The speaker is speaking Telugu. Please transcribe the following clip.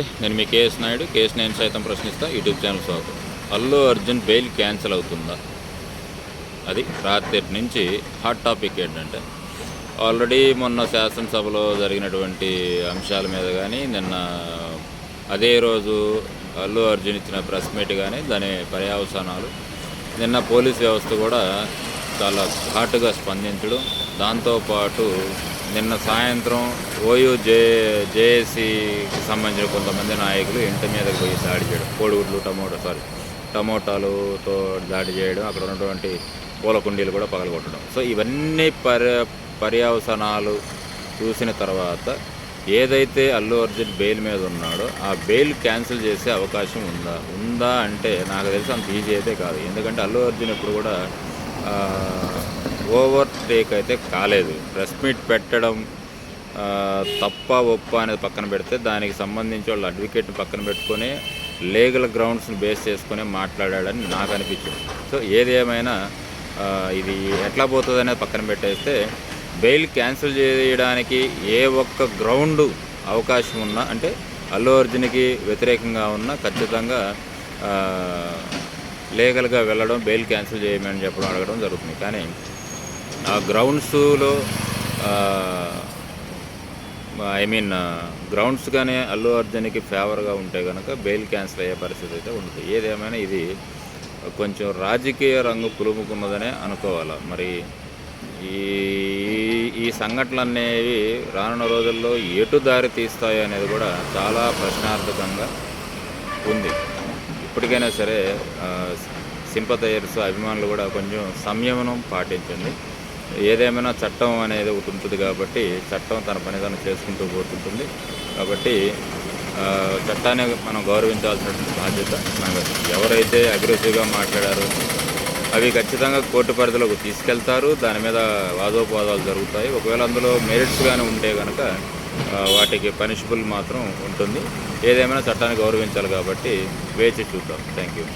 నేను మీ కేఎస్ నాయుడు కేఎస్ నేను సైతం ప్రశ్నిస్తా. యూట్యూబ్ ఛానల్ స్వాగతం. అల్లు అర్జున్ బెయిల్ క్యాన్సిల్ అవుతుందా? అది రాత్రి నుంచి హాట్ టాపిక్ ఏంటంటే ఆల్రెడీ మొన్న శాసనసభలో జరిగినటువంటి అంశాల మీద కానీ నిన్న అదే రోజు అల్లు అర్జున్ ఇచ్చిన ప్రెస్ మీట్ కానీ దాని పర్యావసానాలు నిన్న పోలీస్ వ్యవస్థ కూడా చాలా ఘాటుగా స్పందించడం. దాంతోపాటు నిన్న సాయంత్రం ఓయూ జే జేఏసీకి సంబంధించిన కొంతమంది నాయకులు ఇంటి మీదకి పోయి దాడి చేయడం. కోడిగుడ్లు టమోటా సారీ టమోటాలుతో దాడి చేయడం అక్కడ ఉన్నటువంటి పూల కుండీలు కూడా పగలగొట్టడం. సో ఇవన్నీ పర్య పర్యవసనాలు చూసిన తర్వాత ఏదైతే అల్లు అర్జున్ బెయిల్ మీద ఉన్నాడో ఆ బెయిల్ క్యాన్సిల్ చేసే అవకాశం ఉందా? ఉందా అంటే నాకు తెలిసి అంత ఈజీ అయితే కాదు. ఎందుకంటే అల్లు అర్జున్ ఇప్పుడు కూడా ఓవర్ టేక్ అయితే కాలేదు. ప్రెస్ మీట్ పెట్టడం తప్ప ఒప్ప అనేది పక్కన పెడితే దానికి సంబంధించి వాళ్ళ అడ్వకేట్ని పక్కన పెట్టుకొని లీగల్ గ్రౌండ్స్ని బేస్ చేసుకొని మాట్లాడాడని నాకు అనిపించింది. సో ఏది ఏమైనా ఇది ఎట్లా పోతుంది అనేది పక్కన పెట్టేస్తే బెయిల్ క్యాన్సిల్ చేయడానికి ఏ ఒక్క గ్రౌండ్ అవకాశం ఉన్నా అంటే అల్లు అర్జున్కి వ్యతిరేకంగా ఉన్నా ఖచ్చితంగా లీగల్గా వెళ్ళడం బెయిల్ క్యాన్సిల్ చేయమని చెప్పడం అడగడం జరుగుతుంది. కానీ గ్రౌండ్స్లో ఐ మీన్ గ్రౌండ్స్ కానీ అల్లు అర్జున్కి ఫేవర్గా ఉంటే కనుక బెయిల్ క్యాన్సిల్ అయ్యే పరిస్థితి అయితే ఉంటుంది. ఏదేమైనా ఇది కొంచెం రాజకీయ రంగు పులుముకున్నదనే అనుకోవాలి? మరి ఈ ఈ సంఘటనలు అనేవి రానున్న రోజుల్లో ఎటు దారి తీస్తాయి అనేది కూడా చాలా ప్రశ్నార్థకంగా ఉంది. ఇప్పటికైనా సరే సింపతయర్స్ అభిమానులు కూడా కొంచెం సంయమనం పాటించండి. ఏదేమైనా చట్టం అనేది ఒకటి ఉంటుంది కాబట్టి చట్టం తన పని తను చేసుకుంటూ పోతుంటుంది. కాబట్టి చట్టాన్ని మనం గౌరవించాల్సినటువంటి బాధ్యత మనకు ఎవరైతే అగ్రెసివ్గా మాట్లాడారో అవి ఖచ్చితంగా కోర్టు పరిధిలోకి తీసుకెళ్తారు. దాని మీద వాదోపవాదాలు జరుగుతాయి. ఒకవేళ అందులో మెరిట్స్ కానీ ఉంటే కనుక వాటికి పనిషబుల్ మాత్రం ఉంటుంది. ఏదేమైనా చట్టాన్ని గౌరవించాలి కాబట్టి వేచి చూద్దాం. Thank you